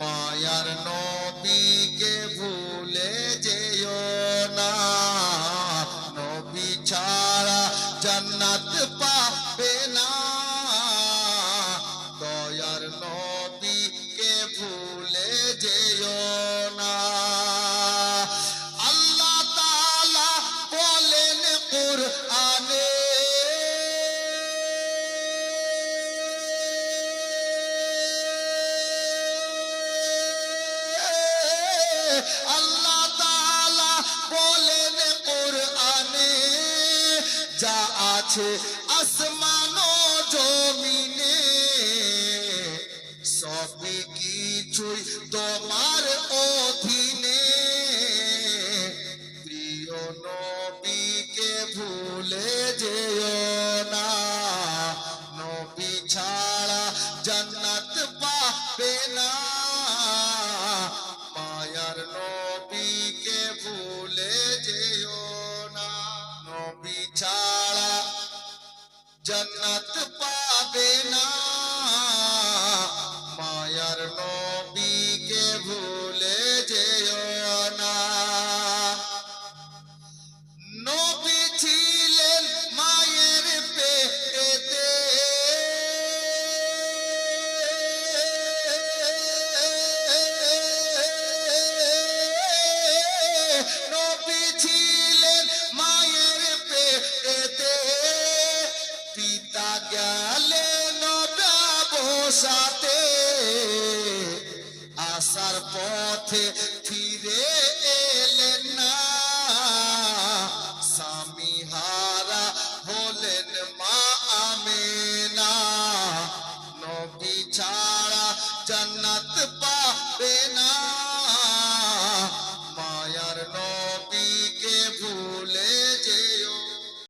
মায়ার নবীকে ভুলে যেও না। নবী ছাড়া জান্নাত আল্লাহ তালা বলেন কোরআনে যা আছে আসমান জমিনে সবই কিছুই তোমার অধীনে। ছাড়া জন্নত পাবে না পিতা গেলেন ব্যবসাতে আসার পথে ফিরে এলেন না। স্বামী হারা হলেন মা আমেনা। নবী ছাড়া জান্নাত পাবে